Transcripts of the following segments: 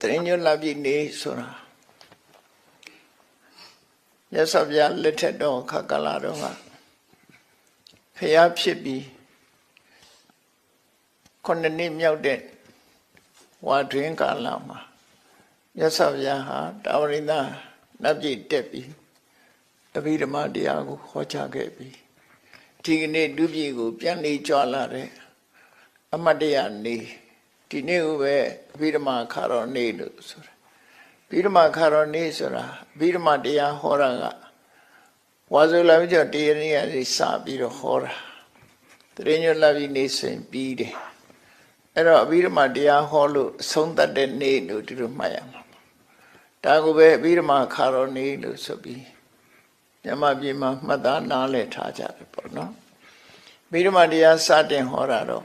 တရင်ညွတ်လာပြီနေဆိုတာမြတ်စွာဘုရားလက်ထက်တော်ခါကလာတော့ကဖျားဖြစ်ပြီးခုနှစ်နှစ်မြောက်တဲ့ဝါတွင်ကာလမှာမြတ်စွာဘုရားဟာတာဝရိန္ဒနတ်ပြည်တက်ပြီးအဘိဓမ္မာတရားကိုဟောကြားခဲ့ပြီးဒီကနေ့ဒုပြည်ကို ပြန်နေကြွလာတဲ့အမတ်တရားနေ ဒီနေ့ကိုပဲအဘိဓမ္မာခါတော်နေလို့ဆိုတာအဘိဓမ္မာခါတော်နေဆိုတာအဘိဓမ္မာတရားဟောတာကဝါဇုလာမကျော်တရားရင်းကနေစပြီးတော့ဟောတာတရင်ညွတ်လာပြီးနေစဉ်ပြီးတယ်အဲ့တော့အဘိဓမ္မာတရားဟောလို့အဆုံးသတ်တဲ့နေ့လို့ဒီလိုမှတ်ရမှာဒါကိုပဲအဘိဓမ္မာခါတော်နေလို့ဆိုပြီးညမပြေမှာမှတ်သားနားလည်ထားကြတယ်ပေါ့နော်အဘိဓမ္မာတရားစတင်ဟောတာတော့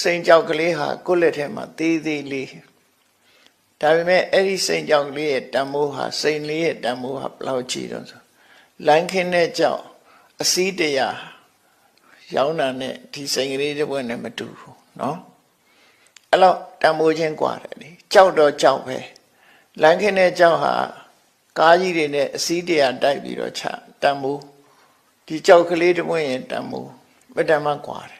စိန်ကြောက်ကလေးဟာကိုယ့်လက်ထဲမှာသေးသေးလေးဒါပေမဲ့အဲ့ဒီစိန်ကြောက်ကလေးရဲ့တန်မိုးဟာစိန်လေးရဲ့တန်မိုးဟာဘယ်လောက်ကြီးတော့ဆိုလိုင်းခင်းတဲ့ကြောက်အစည်းတရာရောင်းတာနဲ့ဒီစိန်ကလေးတစ်ပွဲနဲ့မတူဘူးเนาะအဲ့လောက်တန်မိုးချင်းกว่าတယ်လေကြောက်တော့ကြောက်ပဲလိုင်းခင်းတဲ့ကြောက်ဟာကားကြီးတွေနဲ့အစည်းတရာတိုက်ပြီးတော့ချတန်မိုးဒီကြောက်ကလေးတစ်ပွဲရင်တန်မိုးမတန်မှกว่าတယ်